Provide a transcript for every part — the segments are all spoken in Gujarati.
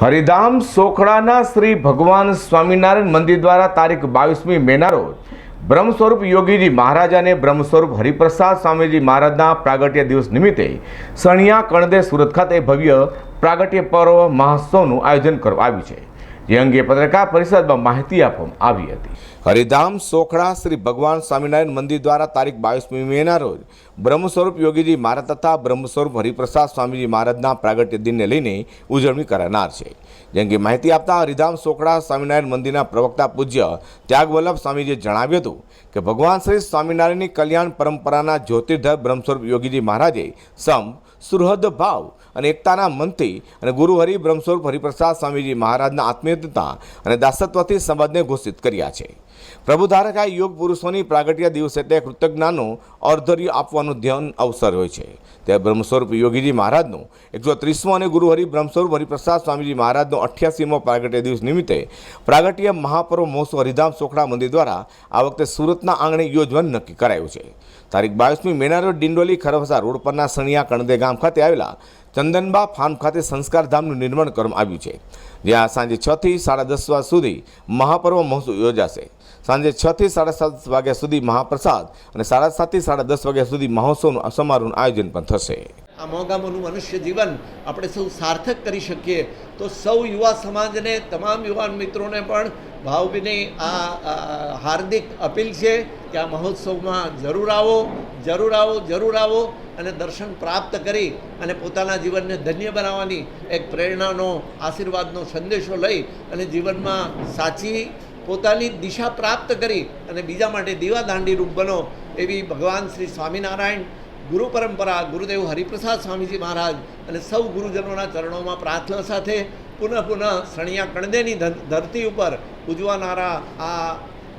હરિધામ સોખડાના શ્રી ભગવાન સ્વામિનારાયણ મંદિર દ્વારા તારીખ બાવીસમી મેના રોજ સ્વરૂપ યોગીજી મહારાજ અને બ્રહ્મ સ્વરૂપ હરિપ્રસાદ સ્વામીજી મહારાજના પ્રાગટ્ય દિવસ નિમિત્તે સણિયા કણદે સુરત ખાતે ભવ્ય પ્રાગટ્ય પર્વ મહોત્સવનું આયોજન કરવામાં આવ્યું છે. જે અંગે પત્રકાર પરિષદમાં માહિતી આપવામાં આવી હતી. હરિધામ, સોખડા, શ્રી ભગવાન સ્વામિનારાયણ મંદિર દ્વારા તારીખ બાવીસમી મેના રોજ બ્રહ્મ સ્વરૂપ યોગીજી મહારાજ તથા બ્રહ્મ સ્વરૂપ હરિપ્રસાદ સ્વામીજી મહારાજના પ્રાગટ્ય દિનને લઈને ઉજવણી કરાનાર છે. જે અંગે માહિતી આપતા હરિધામ, સોખડા, સ્વામિનારાયણ મંદિરના પ્રવક્તા પૂજ્ય ત્યાગવલ્લભ સ્વામીજીએ જણાવ્યું હતું કે ભગવાન શ્રી સ્વામિનારાયણની કલ્યાણ પરંપરાના જ્યોતિર્ધર બ્રહ્મ સ્વરૂપ યોગીજી મહારાજે સમ સુહૃદ ભાવ અને એકતાના મનથી અને ગુરુ હરિ બ્રહ્મસ્વરૂપ હરિપ્રસાદ સ્વામીજી મહારાજના આત્મીયતા અને દાસત્વથી સંબંધને ઘોષિત કર્યા છે. પ્રભુધારક આ યોગ પુરુષોની પ્રાગટ્ય દિવસ એટલે કૃતજ્ઞાનો અર્ધર્ય આપવાનું ધ્યાન અવસર હોય છે. ત્યારે બ્રહ્મસ્વરૂપ યોગીજી મહારાજનું એકસો ત્રીસમો અને ગુરુ હરિ બ્રહ્મસ્વરૂપ હરિપ્રસાદ સ્વામીજી મહારાજનો અઠ્યાસીમો પ્રાગટ્ય દિવસ નિમિત્તે પ્રાગટ્ય મહાપર્વ મહોત્સવ હરિધામ સોખડા મંદિર દ્વારા આ વખતે સુરતના આંગણે યોજવાનું નક્કી કરાયું છે. તારીખ બાવીસમી મેના રોજ ડિંડોલી ખરવસા રોડ પરના સણિયા કણદે ગામ ખાતે આવેલા ચંદનબા ફાર્મ ખાતે સંસ્કારધામનું નિર્માણ કરવામાં આવ્યું છે. જ્યાં સાંજે છથી સાડા દસ વાગ્યા સુધી મહાપર્વ મહોત્સવ યોજાશે. સાંજે છથી સાડા સાત વાગ્યા સુધી મહાપ્રસાદ અને સાડા સાતથી સાડા દસ વાગ્યા સુધી મહોત્સવનું સમારોહનું આયોજન પણ થશે. આ મોંઘામાંનું મનુષ્ય જીવન આપણે સૌ સાર્થક કરી શકીએ, તો સૌ યુવા સમાજને, તમામ યુવાન મિત્રોને પણ ભાવભીની આ હાર્દિક અપીલ છે કે આ મહોત્સવમાં જરૂર આવો જરૂર આવો જરૂર આવો અને દર્શન પ્રાપ્ત કરી અને પોતાના જીવનને ધન્ય બનાવવાની એક પ્રેરણાનો, આશીર્વાદનો સંદેશો લઈ અને જીવનમાં સાચી પોતાની દિશા પ્રાપ્ત કરી અને બીજા માટે દીવાદાંડી રૂપ બનો એવી ભગવાન શ્રી સ્વામિનારાયણ ગુરુ પરંપરા, ગુરુદેવ હરિપ્રસાદ સ્વામીજી મહારાજ અને સૌ ગુરુજનોના ચરણોમાં પ્રાર્થના સાથે પુનઃ પુનઃ સણિયા કણદેની ધરતી ઉપર ઉજવાનારા આ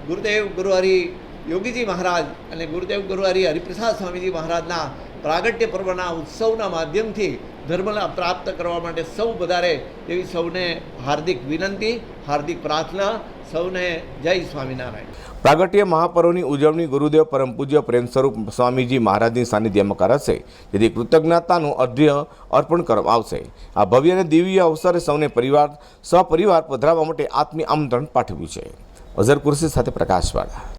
ગુરુદેવ ગુરુહરિ યોગીજી મહારાજ અને ગુરુદેવ ગુરુહરિ હરિપ્રસાદ સ્વામીજી મહારાજના પ્રાગટ્ય પર્વના ઉત્સવના માધ્યમથી ધર્મના પ્રાપ્ત કરવા માટે સૌ વધારે એવી સૌને હાર્દિક વિનંતી, હાર્દિક પ્રાર્થના, સૌને જય સ્વામિનારાયણ. પ્રાગટ્ય મહાપર્વની ઉજવણી ગુરુદેવ પરમ પૂજ્ય પ્રેમ સ્વરૂપ સ્વામીજી મહારાજની સાનિધ્યમાં કરાશે. જેથી કૃતજ્ઞતાનું અર્ધ્ય અર્પણ કરવામાં આવશે. આ ભવ્ય અને દિવ્ય અવસરે સૌને પરિવાર સપરિવાર પધરાવવા માટે આત્મીય આમંત્રણ પાઠવ્યું છે. અઝર કુરશી સાથે પ્રકાશવાળા.